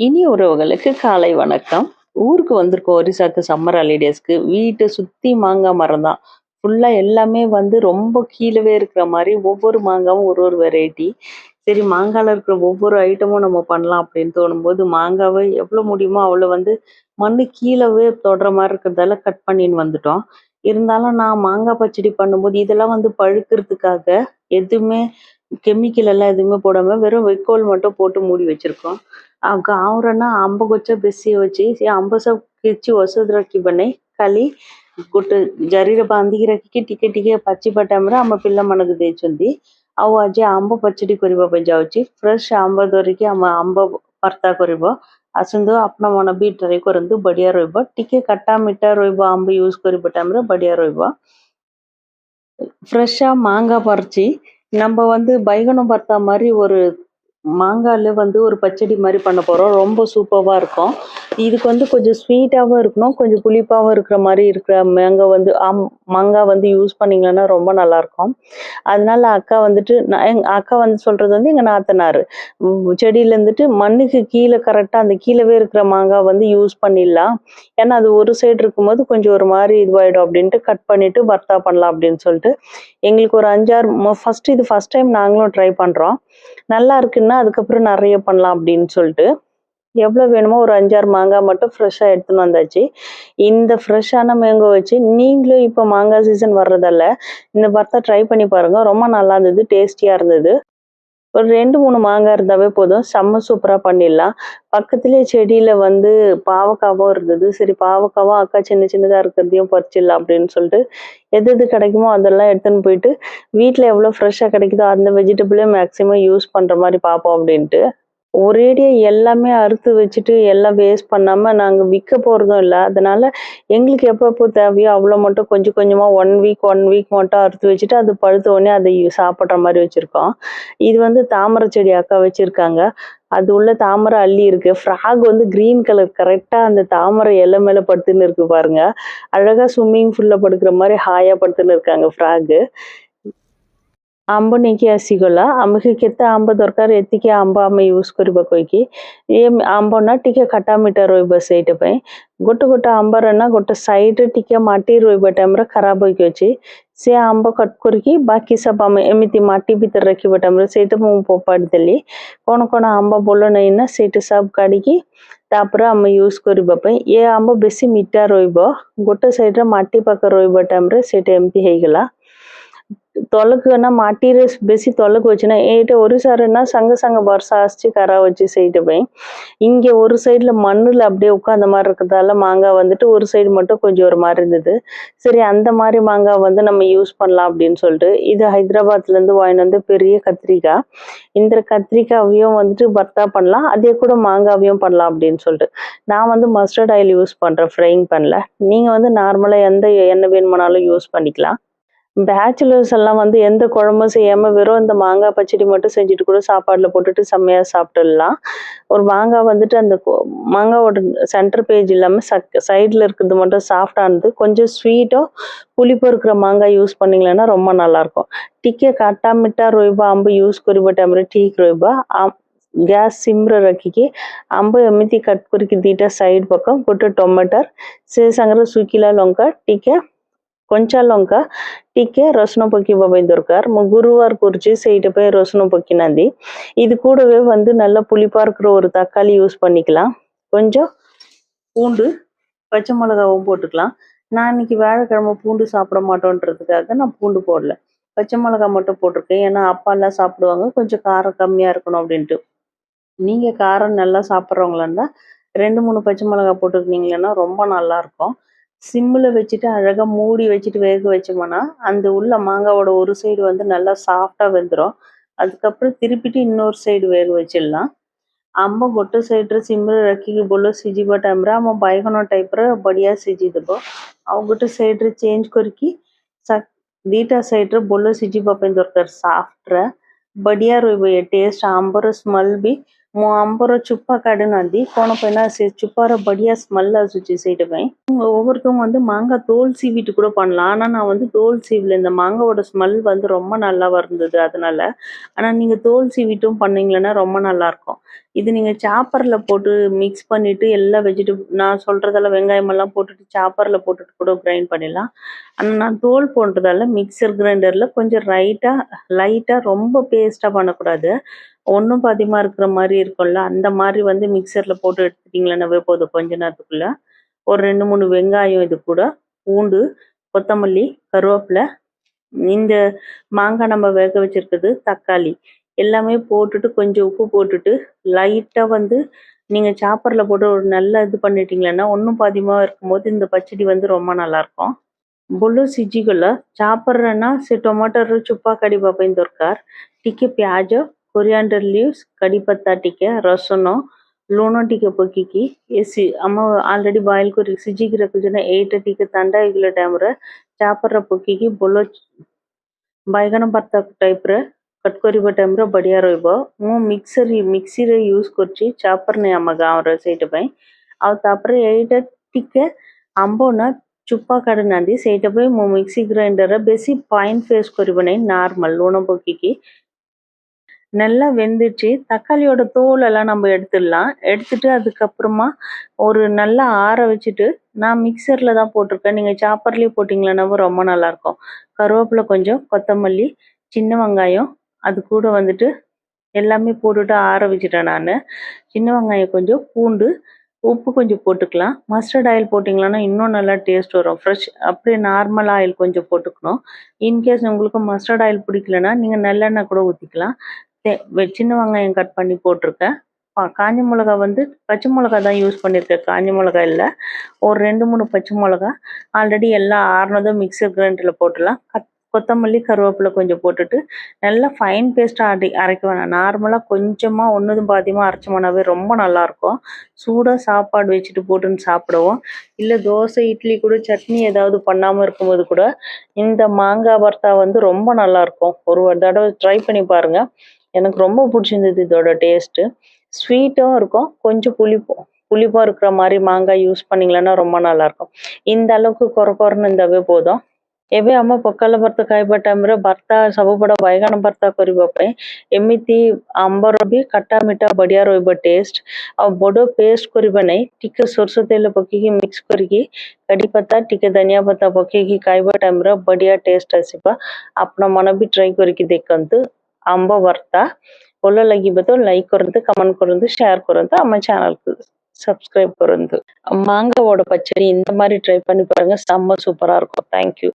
இனி உறவுகளுக்கு காலை வணக்கம். ஊருக்கு வந்திருக்கோம் ஒரிசாக்கு சம்மர் ஹாலிடேஸ்க்கு. வீட்டை சுத்தி மாங்காய் மரம் தான். ஃபுல்லா எல்லாமே வந்து ரொம்ப கீழவே இருக்கிற மாதிரி ஒவ்வொரு மாங்காவும் ஒரு ஒரு வெரைட்டி. சரி மாங்கால இருக்கிற ஒவ்வொரு ஐட்டமும் நம்ம பண்ணலாம் அப்படின்னு தோணும்போது, மாங்காவை எவ்வளோ முடியுமோ அவ்வளோ வந்து மண்ணு கீழவே தொடுற மாதிரி இருக்கிறதால கட் பண்ணின்னு வந்துட்டோம். இருந்தாலும் நான் மாங்காய் பச்சடி பண்ணும்போது இதெல்லாம் வந்து பழுக்கிறதுக்காக எதுவுமே கெமிக்கல் எல்லாம் எதுவுமே போடாமல் வெறும் வைக்கோல் மட்டும் போட்டு மூடி வச்சுருக்கோம் ಗಾವ್ರನ್ನ ಅಂಬಗೊಚ್ಚ ಬೆಸಿ ವಚ್ಚಿ ಅಂಬಸ ಕಿಚ್ಚಿ ಹೊಸದ್ರಕ್ಕಿ ಬನ್ನಿ ಕಲಿ గుట్టు జరీర బాంధిగిరకి ଟିକେ ଟିକେ ପାଚି ପାଟାମରେ ଆମ ପିଲାମାନଙ୍କୁ ଦେଇଛନ୍ତି ଆଉ ଆଜି ଆମ୍ବ ପଚଡ଼ି କରିବା ପାଇଁ ଯାଉଛି ଫ୍ରେଶ୍ ଆମ୍ବ ଧରିକି ଆମ ଆମ୍ବ ଭର୍ତ୍ତା କରିବ ଆସନ୍ତୁ ଆପଣମାନେ ବି ଟ୍ରାଏ କରନ୍ତୁ ବଢ଼ିଆ ରହିବ ଟିକେ କାଟା ମିଠା ରହିବ ଆମ୍ବ ୟୁଜ୍ କରିବା ଟାଇମ୍ରେ ବଢ଼ିଆ ରହିବ ଫ୍ରେଶ୍ ମାଙ୍ଗା ପଡ଼ିଛି நம்ம வந்து பைகணம் பார்த்தா மாதிரி ஒரு மாங்காயில் வந்து ஒரு பச்சடி மாதிரி பண்ண போகிறோம் ரொம்ப சூப்பராக இருக்கும். இதுக்கு வந்து கொஞ்சம் ஸ்வீட்டாகவும் இருக்கணும். கொஞ்சம் புளிப்பாகவும் இருக்கிற மாதிரி இருக்கிற மேங்காய் வந்து ஆம் மாங்காய் வந்து யூஸ் பண்ணிங்கன்னா ரொம்ப நல்லாயிருக்கும் அதனால அக்கா வந்துட்டு நான் எங்கள் அக்கா வந்து சொல்கிறது வந்து எங்கள் நாத்தனார். செடியிலேருந்துட்டு மண்ணுக்கு கீழே கரெக்டாக அந்த கீழவே இருக்கிற மாங்காய் வந்து யூஸ் பண்ணிடலாம். ஏன்னா அது ஒரு சைடு இருக்கும்போது கொஞ்சம் ஒரு மாதிரி இதுவாகிடும் அப்படின்ட்டு கட் பண்ணிவிட்டு பர்த்தா பண்ணலாம் அப்படின்னு சொல்லிட்டு. எங்களுக்கு ஒரு அஞ்சாறு ஃபஸ்ட்டு இது ஃபஸ்ட் டைம் நாங்களும் ட்ரை பண்ணுறோம் நல்லா இருக்குன்னா அதுக்கப்புறம் நிறைய பண்ணலாம் அப்படின்னு சொல்லிட்டு எவ்வளோ வேணுமோ ஒரு அஞ்சாறு மாங்காய் மட்டும் ஃப்ரெஷ்ஷாக எடுத்துன்னு வந்தாச்சு. இந்த ஃப்ரெஷ்ஷான மேங்கோ வச்சு நீங்களும் இப்போ மாங்காய் சீசன் வர்றதால இந்த பர்த்தா ட்ரை பண்ணி பாருங்கள் ரொம்ப நல்லா இருந்தது டேஸ்டியாக இருந்தது. ஒரு ரெண்டு மூணு மாங்காய் இருந்தாவே போதும். செம்ம சூப்பராக பண்ணிடலாம். பக்கத்துலேயே செடியில் வந்து பாவக்காவும் இருந்தது. சரி பாவக்காவும் அக்கா சின்ன சின்னதாக இருக்கிறதையும் பறிச்சிடலாம் அப்படின்னு சொல்லிட்டு எது எது கிடைக்குமோ அதெல்லாம் எடுத்துன்னு போயிட்டு வீட்டில் எவ்வளோ ஃப்ரெஷ்ஷாக கிடைக்குதோ அந்த வெஜிடபிளே மேக்ஸிமம் யூஸ் பண்ணுற மாதிரி பார்ப்போம் அப்படின்ட்டு. ஒரேடியாக எல்லாமே அறுத்து வச்சுட்டு எல்லாம் வேஸ்ட் பண்ணாமல் நாங்கள் விற்க போகிறதும் இல்லை. அதனால் எங்களுக்கு எப்போ எப்போ தேவையோ அவ்வளோ மட்டும் கொஞ்சம் கொஞ்சமாக ஒன் வீக் ஒன் வீக் மட்டும் அறுத்து வச்சுட்டு அது பழுத்த உடனே அதை சாப்பிட்ற மாதிரி வச்சுருக்கோம். இது வந்து தாமரை செடி அக்கா வச்சுருக்காங்க. அது உள்ள தாமரை அள்ளி இருக்கு. ஃப்ராக் வந்து கிரீன் கலர் கரெக்டாக அந்த தாமரை இலை மேலே படுத்துன்னு இருக்கு பாருங்க. அழகாக ஸ்விம்மிங் ஃபுல்ல படுக்கிற மாதிரி ஹாயாக படுத்துன்னு இருக்காங்க ஃப்ராகு ଆମ୍ବ ନେଇକି ଆସିଗଲା ଆମକୁ କେତେ ଆମ୍ବ ଦରକାର ଏତିକି ଆମ୍ବ ଆମେ ୟୁଜ୍ କରିବା କହିକି ଏ ଆମ୍ବ ନା ଟିକେ ଖଟା ମିଠା ରହିବ ସେଇଟା ପାଇଁ ଗୋଟେ ଗୋଟେ ଆମ୍ବର ନା ଗୋଟେ ସାଇଡ଼୍ରେ ଟିକେ ମାଟି ରହିବା ଟାଇମ୍ରେ ଖରାପ ହୋଇକି ଅଛି ସେ ଆମ୍ବ କଟ୍ କରିକି ବାକି ସବୁ ଆମେ ଏମିତି ମାଟି ଭିତରେ ରଖିବା ଟାଇମ୍ରେ ସେଇଟା ମୁଁ ଫୋପାଡ଼ି ଦେଲି କ'ଣ କ'ଣ ଆମ୍ବ ଭଲ ନାହିଁ ନା ସେଇଟା ସବୁ କାଢ଼ିକି ତାପରେ ଆମେ ୟୁଜ୍ କରିବା ପାଇଁ ଏ ଆମ୍ବ ବେଶୀ ମିଠା ରହିବ ଗୋଟେ ସାଇଡ଼୍ରେ ମାଟି ପାଖ ରହିବା ଟାଇମ୍ରେ ସେଇଟା ଏମିତି ହେଇଗଲା తొలకు మాటీరియల్స్ బెసి తొలకు వచ్చిన ఏట ஒரு சாருன்னா சங்க சங்க வருஷம் ஆச்சு கரை வச்சு செய்யிட்டு போய் இங்கே ஒரு சைடில் மண்ணில் அப்படியே உட்காந்த மாதிரி இருக்கிறதால மாங்காய் வந்துட்டு ஒரு சைடு மட்டும் கொஞ்சம் ஒரு மாதிரி இருந்தது. சரி அந்த மாதிரி மாங்காய் வந்து நம்ம யூஸ் பண்ணலாம் அப்படின்னு சொல்லிட்டு இது ஹைதராபாத்லேருந்து வாங்கிட்டு வந்து பெரிய கத்திரிக்காய். இந்த கத்திரிக்காயையும் வந்துட்டு பர்த்தா பண்ணலாம் அதே கூட மாங்காவையும் பண்ணலாம் அப்படின்னு சொல்லிட்டு. நான் வந்து மஸ்டர்ட் ஆயில் யூஸ் பண்ணுறேன் ஃப்ரைங் பண்ணல நீங்கள் வந்து நார்மலாக எந்த எண்ணெய் வேணுமானாலும் யூஸ் பண்ணிக்கலாம். பேச்சுலர்ஸ் எல்லாம் வந்து எந்த குழம்பும் செய்யாமல் வெறும் இந்த மாங்காய் பச்சடி மட்டும் செஞ்சுட்டு கூட சாப்பாட்டில் போட்டுட்டு செம்மையாக சாப்பிட்டுடலாம். ஒரு மாங்காய் வந்துட்டு அந்த மாங்காவோட சென்டர் பேஜ் இல்லாமல் சக் சைடில் இருக்கிறது மட்டும் சாஃப்டானது கொஞ்சம் ஸ்வீட்டும் புளிப்பு இருக்கிற மாங்காய் யூஸ் பண்ணிங்களேன்னா ரொம்ப நல்லாயிருக்கும். டிக்கே கட்டாமிட்டா ரூபா அம்பு யூஸ் குறிப்பிட்ட மாதிரி டீக் ரூபா ಗ್ಯಾಸ್ ಸಿಮ್ರ ರಕ್ಕಿಗೆ ಅಂಬ ಎಮಿತಿ ಕಟ್ಕುರಿಕಿ தீட்டா சைடு பக்கம் போட்டு ಟೊಮೆಟರ್ ಸೇಸಂಗ್ರ ಸುಕಿಲ ಲೊಂಕ ಟೀಕೆ కొంచెం లొంక టీకే రసన பொக்கிபவை துர்கார் குருவார் குறிச்சு சைடு போய் ரசனம் பொக்கினாந்தி இது கூடவே வந்து நல்லா புளிப்பாக இருக்கிற ஒரு தக்காளி யூஸ் பண்ணிக்கலாம். கொஞ்சம் பூண்டு பச்சை மிளகாவும் போட்டுக்கலாம். நான் இன்னைக்கு வேலைக்கிழமை பூண்டு சாப்பிட மாட்டோன்றதுக்காக நான் பூண்டு போடல. பச்சை மிளகா மட்டும் போட்டிருக்கேன். ஏன்னா அப்பாலாம் சாப்பிடுவாங்க. கொஞ்சம் காரம் கம்மியாக இருக்கணும் அப்படின்ட்டு. நீங்கள் காரம் நல்லா சாப்பிட்றவங்களா இருந்தால் ரெண்டு மூணு பச்சை மிளகா போட்டுக்கினீங்கன்னா ரொம்ப நல்லாயிருக்கும் சிம்மில் வச்சுட்டு அழகாக மூடி வச்சுட்டு வேக வச்சோம்னா அந்த உள்ள மாங்காவோட ஒரு சைடு வந்து நல்லா சாஃப்டாக வெந்துடும் அதுக்கப்புறம் திருப்பிட்டு இன்னொரு సైడ్ వేగ వచ్చిల్లా అమ్మ గొట్టు సైడ్ర సిమ్ర రక్కిగి బోలో సిజిబో టైమ్ర అమ్మ బైగనో టైప్ర బడియా సిజిదబో అవు గొట్టు సైడ్ర చేంజ్ కొరికి దీటా సైడ్ర బోలో సిజిబో పైన దొరకారు సాఫ్ట్ర బడియా రోయబోయే టేస్ట్ ఆంబర్ స్మెల్ బి ମୁଁ ଆମ୍ବର ଚୁପା କାଢ଼ିନାହାନ୍ତି କ'ଣ ପାଇଁ ନା ସେ சுப்பார படியாக ஸ்மெல் ஆசிச்சு சைடு பை ஒவ்வொருத்தவங்க வந்து மாங்காய் தோல் சீவிட்டு கூட பண்ணலாம். ஆனால் நான் வந்து தோல் சீவில். இந்த மாங்காவோட ஸ்மெல் வந்து ரொம்ப நல்லா இருந்தது அதனால. ஆனால் நீங்கள் தோல் சீவிட்டும் பண்ணீங்களன்னா ரொம்ப நல்லா இருக்கும். இது நீங்கள் சாப்பரில் போட்டு மிக்ஸ் பண்ணிவிட்டு எல்லா வெஜிடபிள் நான் சொல்கிறதெல்லாம் வெங்காயமெல்லாம் போட்டுட்டு சாப்பரில் போட்டுட்டு கூட கிரைண்ட் பண்ணிடலாம். ஆனால் நான் தோல் போன்றதால மிக்சர் கிரைண்டரில் கொஞ்சம் ரைட்டாக லைட்டாக ரொம்ப பேஸ்ட்டாக பண்ணக்கூடாது. ஒன்றும் பாதிமா இருக்கிற மாதிரி இருக்கும்ல அந்த மாதிரி வந்து மிக்சரில் போட்டு எடுத்துட்டிங்களேனாவே போதும் கொஞ்ச நேரத்துக்குள்ள? ஒரு ரெண்டு மூணு வெங்காயம் இது கூட பூண்டு கொத்தமல்லி கருவேப்பிலை இந்த மாங்காய் நம்ம வேக வச்சுருக்குது தக்காளி எல்லாமே போட்டுட்டு கொஞ்சம் உப்பு போட்டுட்டு லைட்டாக வந்து நீங்கள் சாப்பரில் போட்டு ஒரு நல்லா இது பண்ணிட்டீங்களன்னா ஒன்றும் பாதியமாக இருக்கும்போது இந்த பச்சடி வந்து ரொம்ப நல்லாயிருக்கும். బొళ్ళు சிஜிகுள்ள చాపర్రన సి టొమాటో చుప్పా கடி బాబైన దొరకార్ టికే ప్యాజ్ ಕೊರಿಯಾಂಡರ್ ಲೀವ್ಸ್ ಕಡಿಪತ್ತಾಟಿಕೆ ರಸನು ಲೂನೋಟಿಗೆ ಪೊಕ್ಕಿಕಿ ಎಸಿ ಅಮ್ಮ ಆಲ್ರೆಡಿ ಬಾಯ್ಲ್ ಕೊರಿ ಸಿಜಿಗಿ ರಕುಜನ ಏಟ ಟಿಕೆ ತಂಡ ಇಗಿಲ ಟೈಮ್ರ ಚಾಪರ ಪೊಕ್ಕಿಕಿ ಬೊಲೋ ಬಾಯ್ಗನ ಬರ್ತಾಕ ಟೈಪ್ರ ಕಟ್ ಕೊರಿಬ ಟೈಮ್ರ ಬಡಿಯಾ ರೊಯ್ಬ ಮು ಮಿಕ್ಸರ್ ಮಿಕ್ಸಿರ ಯೂಸ್ ಕೊರ್ಚಿ ಚಾಪರ್ನೆ ಅಮ್ಮ ಗಾಂವ್ರ ಸೈಟ ಬೈ ଆଉ ତାପରେ ଏଇଟା ଟିକେ ଆମ୍ବ ନା ଚୁପା କାଢ଼ି ନାହାନ୍ତି ସେଇଟା ପାଇଁ ମୁଁ ମିକ୍ସି ଗ୍ରାଇଣ୍ଡରରେ ବେଶୀ ଫାଇନ୍ ପେଷ୍ଟ କରିବ ନାହିଁ ନର୍ମାଲ ଲୁଣ ପକେଇକି நல்லா வெந்துச்சு. தக்காளியோட தோல் எல்லாம் நம்ம எடுத்துடலாம். எடுத்துட்டு அதுக்கப்புறமா ஒரு நல்லா ஆற வச்சுட்டு நான் மிக்சரில் தான் போட்டிருக்கேன். நீங்கள் சாப்பர்லேயே போட்டீங்கன்னாவும் ரொம்ப நல்லா இருக்கும் கருவேப்பிலை கொஞ்சம் கொத்தமல்லி சின்ன வெங்காயம் அது கூட வந்துட்டு எல்லாமே போட்டுட்டு ஆற வச்சுட்டேன் நான். சின்ன வெங்காயம் கொஞ்சம் பூண்டு உப்பு கொஞ்சம் போட்டுக்கலாம். மஸ்டர்ட் ஆயில் போட்டிங்கன்னா இன்னும் நல்லா டேஸ்ட் வரும். ஃப்ரெஷ் அப்படியே நார்மல் ஆயில் கொஞ்சம் போட்டுக்கணும். இன்கேஸ் உங்களுக்கு மஸ்டர்ட் ஆயில் பிடிக்கலன்னா நீங்கள் நல்லெண்ணெய் கூட ஊற்றிக்கலாம் சின்ன வெங்காயம் கட் பண்ணி போட்டிருக்கேன். காஞ்ச மிளகா வந்து பச்சை மிளகா தான் யூஸ் பண்ணியிருக்கேன். காஞ்ச மிளகா இல்லை. ஒரு ரெண்டு மூணு பச்சை மிளகா ஆல்ரெடி எல்லாம் ஆறுனதும் மிக்சர் கிரைண்டரில் போட்டுடலாம். கத் கொத்தமல்லி கருவேப்பிலை கொஞ்சம் போட்டுட்டு நல்லா ஃபைன் பேஸ்ட்டாக அரை அரைக்க வேணாம். நார்மலாக கொஞ்சமாக ஒன்றுதும் பாதியமாக அரைச்சோம்னாவே ரொம்ப நல்லாயிருக்கும். சூடாக சாப்பாடு வச்சுட்டு போட்டுன்னு சாப்பிடுவோம். இல்லை தோசை இட்லி கூட சட்னி ஏதாவது பண்ணாமல் இருக்கும்போது கூட இந்த மாங்காய் பர்த்தா வந்து ரொம்ப நல்லா இருக்கும் ஒரு ஒரு தடவை ட்ரை பண்ணி பாருங்கள் எனக்கு ரொம்ப பிடிச்சிருந்தது இதோட டேஸ்ட்டு ஸ்வீட்டும் இருக்கும் கொஞ்சம் புளிப்பும் புளிப்பாக இருக்கிற மாதிரி மாங்காய் யூஸ் பண்ணிங்களன்னா ரொம்ப நல்லா இருக்கும் இந்த அளவுக்கு கொர கொரன்னு இருந்தாவே போதும் ଏବେ ଆମ ପଖାଳ ଭାତ ଖାଇବା ଟାଇମରେ ଭର୍ତ୍ତା ସବୁବେଳେ ବାଇଗଣ ଭର୍ତ୍ତା କରିବା ପାଇଁ ଏମିତି ଆମ୍ବର ବି ଖଟା ମିଠା ବଢିଆ ରହିବ ଟେଷ୍ଟ ଆଉ ବଡ ପେଷ୍ଟ କରିବା ନାହିଁ ଟିକେ ସୋରିଷ ତେଲ ପକେଇକି ମିକ୍ସ କରିକି କଢି ପତ୍ତା ଟିକେ ଧନିଆ ପତ୍ତା ପକେଇକି ଖାଇବା ଟାଇମରେ ବଢିଆ ଟେଷ୍ଟ ଆସିବ ଆପଣ ମାନେ ବି ଟ୍ରାଏ କରିକି ଦେଖନ୍ତୁ அம்ப வர்த்தா. ଭଲ ଲାଗିବ ତ ଲାଇକ୍ କରନ୍ତୁ କମେଣ୍ଟ କରନ୍ତୁ ସେୟାର କରନ୍ତୁ ଆମ ଚ୍ୟାନେଲକୁ சப்ஸ்கிரைப் କରନ୍ତୁ மாங்காவோட பச்சடி இந்த மாதிரி ட்ரை பண்ணி பாருங்க செம்ம சூப்பரா இருக்கும். தேங்க்யூ